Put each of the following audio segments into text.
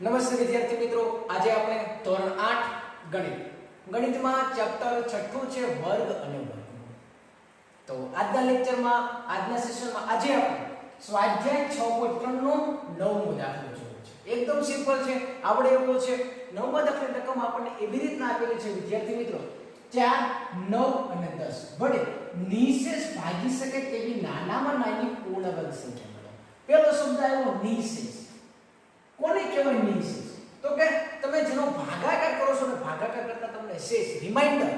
નમસ્તે વિદ્યાર્થી મિત્રો. આજે આપણે ધોરણ આઠ ગણિત. ગણિતમાં ચેપ્ટર છઠ્ઠું છે વર્ગ અને વર્ગ. તો આજના લેક્ચરમાં, આજના સેશનમાં આજે આપણે સ્વાધ્યાય 6.3 નો નવમો દાખલો જોયો છે. એકદમ સિમ્પલ છે આવડે એવો છે. નવમો દાખલાની રકમ આપણને એવી રીતના આપેલી છે, વિદ્યાર્થી મિત્રો 4 9 અને દસ. વડે નિશેષ ભાગી શકે તેવી નાનામાં નાની પૂર્ણ વર્ગ સંખ્યા મેળવો પહેલો શબ્દ આવ્યો નિશેષ. કોને કહેવાય નિશેષ તો કે તમે જેનો ભાગાકાર કરો છો ને ભાગાકાર કરતા તમને શેષ રિમાઇન્ડર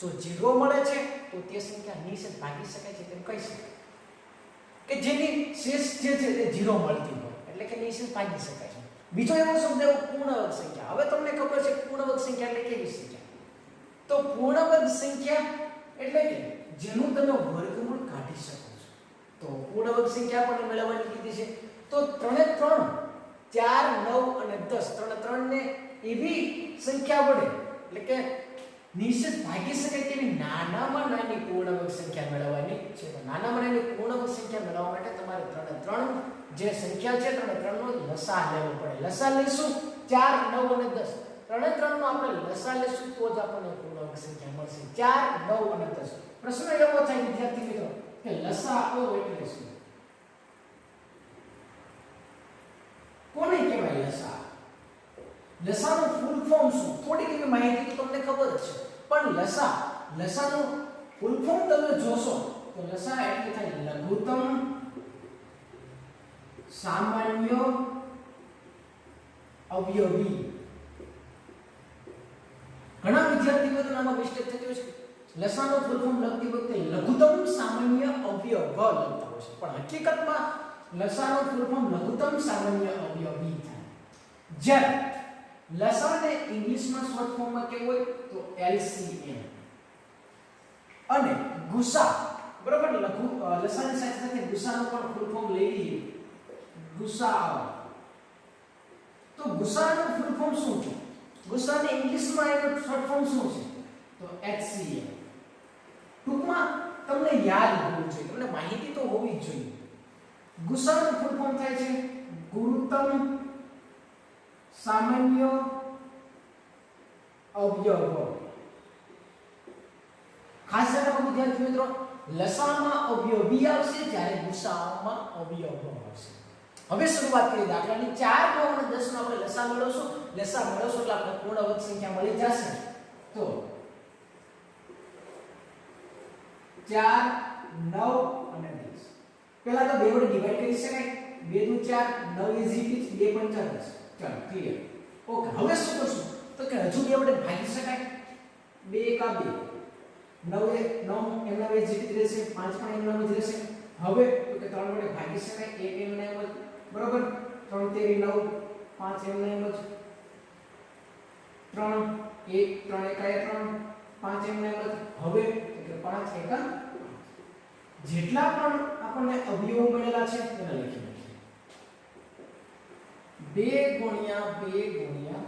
જો જીરો મળે છે, તો તે સંખ્યા નિશેષ ભાગી શકાય છે તેમ કહી શકાય. કે જેની શેષ જે છે તે જીરો મળતી હોય, એટલે કે નિશેષ ભાગી શકાય છે. બીજો એવો શબ્દ એવો પૂર્ણવક સંખ્યા. હવે તમને ખબર છે પૂર્ણ સંખ્યા એટલે કેવી સંખ્યા? તો પૂર્ણ સંખ્યા એટલે કે જેનું તમે વર્ગમૂળ કાઢી શકો છો. તો પૂર્ણવક સંખ્યા પણ મેળવવાની કીધી છે. તો ત્રણે ત્રણ ચાર, નવ અને દસ. ત્રણે ત્રણ ને એવી સંખ્યા વડે, એટલે કે નિશ્ચિત ભાગી શકાય તેવી નાનામાં નાની પૂર્ણાંક સંખ્યા મેળવવાની છે. નાનામાં નાની પૂર્ણાંક સંખ્યા મેળવવા માટે તમારે ત્રણે ત્રણ જે સંખ્યા છે, ત્રણે ત્રણ નો લસા લેવો પડે. લસા લઈશું ચાર, નવ અને દસ. ત્રણે ત્રણ નો આપણે લસા લેશું તો જ આપણને પૂર્ણાંક સંખ્યા મળશે. ચાર, નવ અને દસ. પ્રશ્ન એવો થાય, વિદ્યાર્થી મિત્રો, કે લસા આપો એટલે શું કોને કહેવાય લસા લસાનું ફૂલ ફોર્મ શું થોડીક એવી માહિતી તો તમને ખબર જ છે પણ લસા લસાનું ફૂલ ફોર્મ તમે જોશો તો લસા એટલે થાય લઘુત્તમ સામાન્ય અવયવી ઘણા વિદ્યાર્થીઓ આમાં મિસ્ટેક થતી હોય છે લસાનો ફૂલ ફોર્મ લખતી વખતે લઘુત્તમ સામાન્ય અવયવ લખતા હોય છે પણ હકીકતમાં લસાનો ફૂલ ફોર્મ લઘુત્તમ સામાન્ય અવયવી થાય જ્યારે લસાને ઇંગ્લિશમાં શોર્ટ ફોર્મમાં કેવું હોય તો LCM અને ગુસા બરાબર? લઘુ અ, સાથે સાથે ગુસાનો પણ ફૂલ ફોર્મ લઈ લઈએ. ગુસા તો ગુસાનો ફૂલ ફોર્મ શું છે? ગુસાને ઇંગ્લિશમાં એનો શોર્ટ ફોર્મ શું છે? તો HCM ટૂંકમાં તમને યાદ હોવું જોઈએ. તમને માહિતી તો હોવી જ જોઈએ. ગુસાનો ફૂલ ફોર્મ થાય છે ગુરુત્તમ સામાન્ય અવયવ. ખાસ રાખો વિદ્યાર્થી મિત્રો, લસામાં અવયવી આવશે જ્યારે ગુસામાં અવયવ આવશે. હવે શરૂઆત કરીએ દાખલાની. 4 9 અને 10 નો આપણે લસા મેળવશું. લસા મેળવશું એટલે આપણે પૂર્ણ વર્ગ સંખ્યા મળી જશે. તો 4 9 અને 10 પહેલા તો બે વડે ડિવાઈડ કરી શકાય. 2 દુ 4 9 ઇઝ ઇટ 2 પંચા 10 ચાલો ક્લિયર ઓકે હવે શું કરશું? તો કે હજુ બે વડે ભાગી શકાય? બે એકા બે. નવ એ નવ એમના બે જીતી રહેશે, પાંચ પણ એમના જ રહેશે. હવે તો કે ત્રણ વડે ભાગી શકાય, એક એમના એમ જ. બરોબર? ત્રણ તેરી 9 5 એમના એમ જ. ત્રણ, એક, ત્રણ એકા ત્રણ, પાંચ એમના એમ જ. હવે તો 5 એકા જેટલા પણ આપણને અવયવો મળેલા છે, એને લખી બે ગુણ્યા બે ગુણ્યા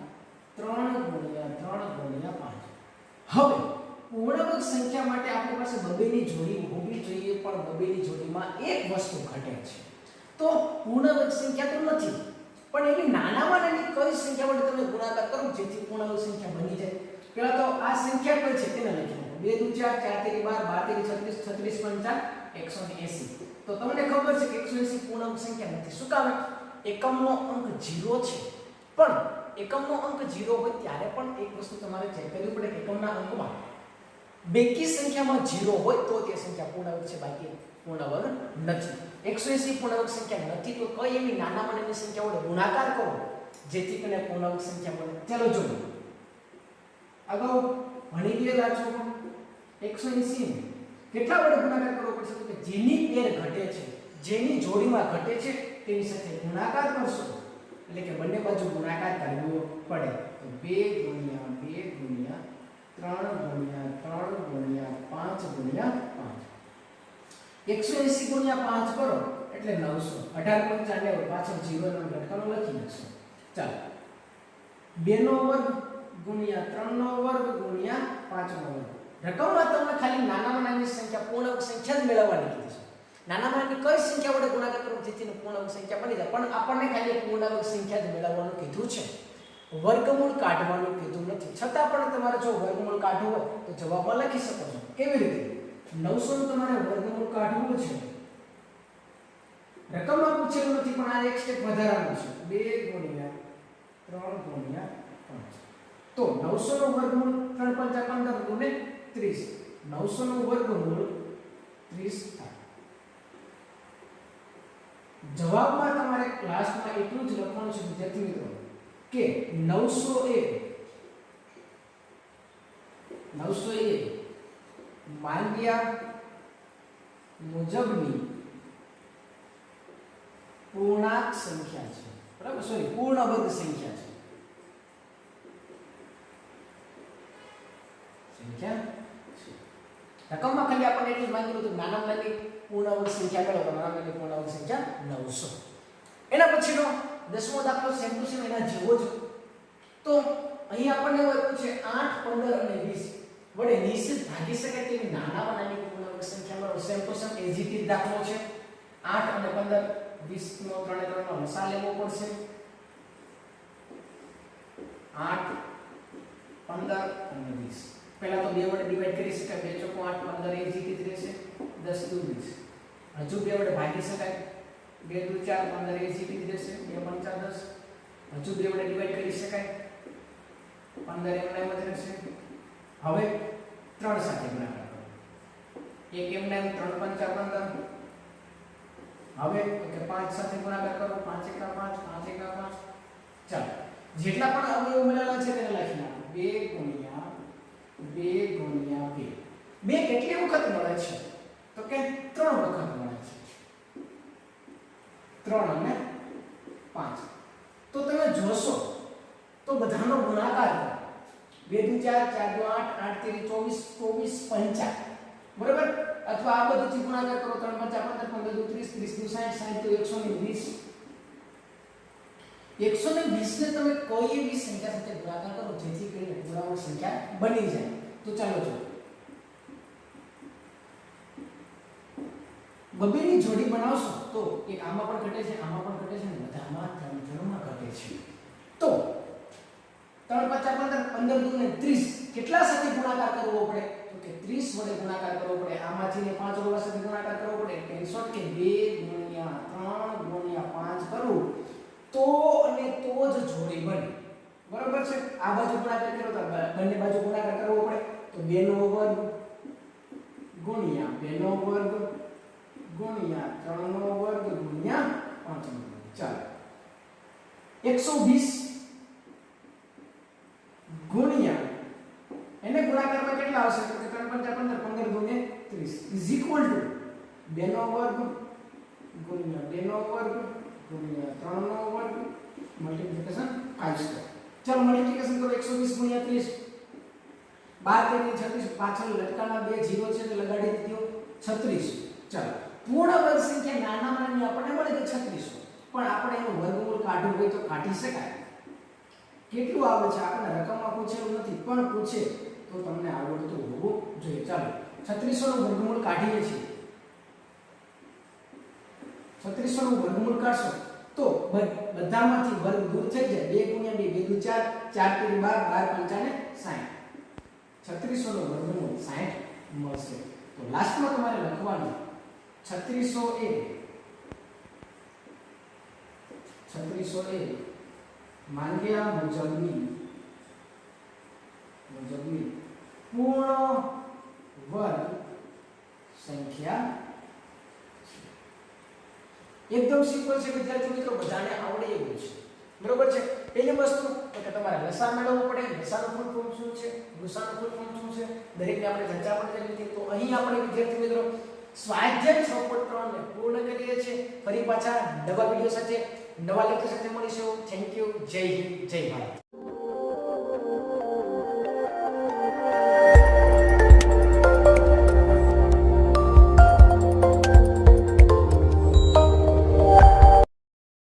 ત્રણ ગુણ્યા ત્રણ ગુણ્યા પાંચ. હવે, પૂર્ણક સંખ્યા માટે આપણી પાસે બબેની જોડી હોવી જોઈએ, પણ બબેની જોડીમાં એક વસ્તુ ઘટે છે. તો પૂર્ણક સંખ્યા તો નથી, પણ એવી નાનામાં નાની કઈ સંખ્યા વડે તમે ગુણાકાર કરો, જેથી પૂર્ણક સંખ્યા બની જાય. પહેલા તો આ સંખ્યા કઈ છે તેને લખી નાખો. બે દુ ચાર ચાર તેરી બાર બાર તેરી છત્રીસ છત્રીસ પંચા એકસો એસી. તો તમને ખબર છે કે એકસો એસી પૂર્ણાંક સંખ્યા નથી. શું કામ એકમનો અંક 0 છે. પણ એકમનો અંક 0 હોય ત્યારે પણ એક વસ્તુ તમારે ચેક કરવી પડે એકમના અંકમાં. બેકી સંખ્યામાં 0 હોય તો તે સંખ્યા પૂર્ણાંક છે, બાકી પૂર્ણાંક નથી. 180 પૂર્ણાંક સંખ્યા નથી તો કઈ એવી નાનામાં નાની સંખ્યા વડે ગુણાકાર કરો. જેથી કરીને પૂર્ણાંક સંખ્યા મળે. ચાલો જો અગાઉ ભણી ગયેલા છો 180 ને કેટલા વડે ગુણાકાર કરવો પડશે? તો કે જેની પેર ઘટે છે, જેની જોડીમાં ઘટે છે તેની સાથે ગુણાકાર કરશો. એટલે કે બંને બાજુ ગુણાકાર કરવો પડે. તો બે ગુણ્યા બે ગુણ્યા ત્રણ ગુણ્યા ત્રણ ગુણ્યા પાંચ ગુણ્યા 5 180 ગુણ્યા પાંચ કરો, એટલે નવસો. અઢાર પંચા લેવો પાછળ 0 નો લખી નાખશો. ચાલો. બેનો વર્ગ ગુણ્યા ત્રણનો વર્ગ ગુણ્યા પાંચનો વર્ગ. રકમમાં તમને ખાલી નાનામાં નાની સંખ્યા, પૂર્ણાંક સંખ્યા જ મેળવવાની કીધી છે. નાનામાં નાની કઈ સંખ્યા વડે ગુણાકાર કરો જેથી પૂર્ણાંક સંખ્યા બની જાય? પણ આપણને ખાલી પૂર્ણાંક સંખ્યા જ મેળવવાનું કીધું છે. વર્ગમૂળ કાઢવાનું કીધું નથી. છતાં પણ તમારે જો વર્ગમૂળ કાઢવું હોય તો જવાબમાં લખી શકો છો. કેવી રીતે? નવસો તમારે વર્ગમૂળ કાઢવું છે. રકમમાં પૂછેલું નથી, પણ આ એક સ્ટેપ વધારાનું છે. બે ગુણ્યા ત્રણ ગુણ્યા પાંચ. તો નવસો નું વર્ગમૂળ ત્રણ પંચા પંદર ગુણે ત્રીસ. નવસો નું વર્ગમૂળ ત્રીસ થાય. જવાબમાં તમારે ક્લાસમાં એટલું જ લખવાનું છે, વિદ્યાર્થી મિત્રો, કે નવસો એ નવસો એ માંગ્યા મુજબની પૂર્ણાંક સંખ્યા છે. બરાબર? સોરી પૂર્ણ વર્ગ સંખ્યા છે. સંખ્યા છે. રકમમાં ખાલી આપણને એટલું માંગેલું હતું નાના નાની પૂર્ણ વર્ગ સંખ્યા મેળવો નાના નાની પૂર્ણ સંખ્યા નવસો એના પછીનો દસમો દાખલો સેમ ટુ સેમ એના જેવો જ તો અહીં આપણને એવું છે આઠ પંદર અને વીસ વડે નિશ્ચિત ભાગી શકાય તેવી નાની પૂર્ણ વર્ગ સંખ્યા મેળવો સેમ ટુ સેમ એજીટી દાખલો છે આઠ અને પંદર વીસ નો ત્રણે ત્રણ નો લસા લેવો પડશે આઠ પંદર અને વીસ પહેલા તો બે વડે ડિવાઈડ કરી શકાય. બે ચોકો આઠ પંદર એ જીતી રહેશે. દસ દુ વીસ હજુ બે વડે ભાગી શકાય, બે દુ ચાર પંદર એ જીતી રહેશે. બે પંચા દસ. હજુ બે વડે ડિવાઈડ કરી શકાય, પંદર એમ એમ જ રહેશે. હવે ત્રણ સાથે ગુણાકાર કરો એક એમ એમ, ત્રણ પંચા પંદર હવે કે પાંચ સાથે ગુણાકાર કરો. પાંચ એકા પાંચ પાંચ એકા પાંચ. ચાલો. જેટલા પણ અવયવ મળેલા છે તેને લખી બે ગુણ્યા બે. બે કેટલી વખત મળે છે? તો કે ત્રણ વખત મળે છે. ત્રણ અને પાંચ. તો તમે જોશો, તો બધાનો ગુણાકાર કરો. ચાર ચાર આઠ આઠ તેરી ચોવીસ ચોવીસ પંચા. બરાબર? અથવા આ બધુંથી ગુણાકાર કરો, ત્રણ પંચા, પંદર પંદર દુ ત્રીસ ત્રીસ દુ સાઠ તો એકસો ને વીસ. એકસો ને વીસ ને તમે કોઈ એવી સંખ્યા સાથે ગુણાકાર કરો, જેથી કરીને પૂર્ણાંક સંખ્યા બની જાય. તો ચાલો જો બબેની જોડી બનાવશો તો એક આમાં પણ ઘટે છે આમાં પણ ઘટે છે અને બધામાં ત્રણ ત્રણમાં ઘટે છે. તો ત્રણ પચાસ પંદર પંદર દુ ને ત્રીસ કેટલા સાથે ગુણાકાર કરવો પડે? તો કે ત્રીસ વડે ગુણાકાર કરવો પડે. આમાંથી ને પાંચ વડે સાથે ગુણાકાર કરવો પડે. એટલે કે બે ગુણ્યા ત્રણ ગુણ્યા પાંચ કરવું તો અને તો જ જોડી બને. બરોબર છે? આ બાજુ ગુણાકાર કરો, તો બંને બાજુ ગુણાકાર કરવો પડે. તો 2 નો વર્ગ ગુણ્યા 2 નો વર્ગ ગુણ્યા ત્રણ નો વર્ગ ગુણ્યા 5 નો વર્ગ. ચાલો. એકસો વીસ ગુણ્યા, એને ગુણાકારમાં કેટલા આવશે? તો કે ત્રણ પંચા પંદર પંદર ગુણ્યા ત્રીસ. ઇઝ ઇક્વલ ટુ 2 નો વર્ગ ગુણ્યા 2 નો વર્ગ ગુણ્યા ત્રણ નો વર્ગ મલ્ટીપ્લિકેશન ફાઈવ સ્ક્વેર ચાલો મલ્ટીપ્લિકેશન કરો એકસો વીસ ગુણ્યા બાર તેની છત્રીસ, પાછળ લટકાના બે જીરો છે એટલે લગાડી દીધો છત્રીસ. ચાલો, પૂર્ણ વર્ગ સંખ્યા નાનામાં નાની આપણને મળે કે છત્રીસો. પણ આપણે એનું વર્ગમૂળ કાઢવું હોય તો કાઢી શકાય. કેટલું આવે છે? આપણે રકમમાં પૂછેલું નથી, પણ પૂછે તો તમને આવડતું હોવું જોઈએ. ચાલો છત્રીસો નું વર્ગમૂળ કાઢીએ છીએ. છત્રીસો નું વર્ગમૂળ કાઢશો, તો બધામાંથી વર્ગ દૂર થઈ જાય. બે ગુણ્યા બે બે દુ ચાર ચાર તેરી બાર બાર પંચાને સાઠ છત્રીસો નું વર્ગમૂળ સાઠ મળશે. તો લાસ્ટમાં તમારે લખવાનું, છત્રીસો એ છત્રીસો એ માંગ્યા મુજબની મુજબની પૂર્ણ વર્ગ સંખ્યા એકદમ સિમ્પલ છે વિદ્યાર્થી મિત્રો, બધાને આવડે એવું છે. બરોબર છે? પહેલી વસ્તુ કે તમારે લસા મેળવવું પડે. લસાનું ફૂલ ફોર્મ શું છે? ગુસાનું ફૂલ ફોર્મ શું છે? દરેકને આપણે ચર્ચા પણ કરી હતી. તો અહીં આપણે વિદ્યાર્થી મિત્રો, સ્વાધ્યાય પોઈન્ટ પૂર્ણ કરીએ છીએ. ફરી પાછા નવા વીડિયો સાથે, નવા લેક્ચર સાથે મળીશું. થેન્ક યુ જય હિન્દ. જય ભારત.